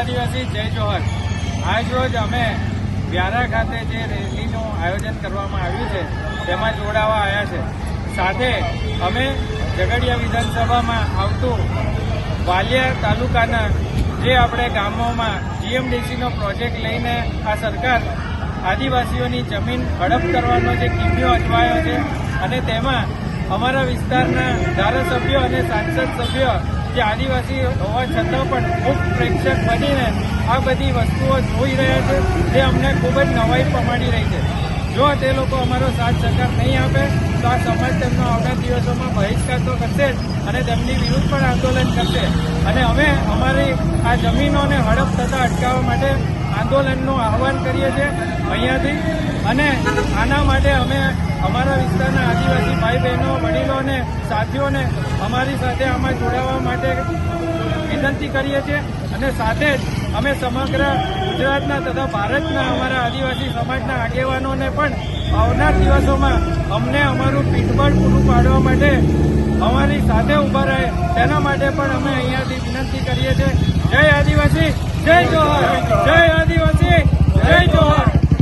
આદિવાસી જય જોહર આજ રોજ અમે વ્યારા ખાતે જે રેલીનું આયોજન કરવામાં આવ્યું છે, તેમાં જોડાવા આવ્યા છે. સાથે અમે ઝઘડિયા વિધાનસભામાં આવતું વાલિયા તાલુકાના જે આપણે ગામોમાં જીએમડીસીનો પ્રોજેક્ટ લઈને આ સરકાર આદિવાસીઓની જમીન હડપ કરવાનો જે કિમ્યો અજવાયો છે અને તેમાં અમારા વિસ્તારના ધારાસભ્યો અને સાંસદ સભ્યો જે આદિવાસી હોવા છતાં પણ ખૂબ પ્રેક્ષક બનીને આ બધી વસ્તુઓ જોઈ રહ્યા છે, જે અમને ખૂબ જ નવાઈ પમાડી રહી છે. જો તે લોકો અમારો સાથ સહકાર નહીં આપે, તો આ સમાજ તેમનો આવનાર દિવસોમાં બહિષ્કાર તો કરશે જ અને તેમની વિરુદ્ધ પણ આંદોલન કરશે. અને અમે અમારી આ જમીનોને હડપ થતા અટકાવવા માટે આંદોલનનું આહવાન કરીએ છીએ અહીંયાથી. અને આના માટે અમે અમારા અને સાથીઓને અમારી સાથે આમાં જોડાવા માટે વિનંતી કરીએ છીએ. અને સાથે જ અમે સમગ્ર ગુજરાતના તથા ભારતના અમારા આદિવાસી સમાજના આગેવાનોને પણ આવનાર દિવસોમાં અમને અમારું પીઠબળ પૂરું પાડવા માટે અમારી સાથે ઊભા રહે તેના માટે પણ અમે અહીંયાથી વિનંતી કરીએ છીએ. જય આદિવાસી, જય જોહર, જય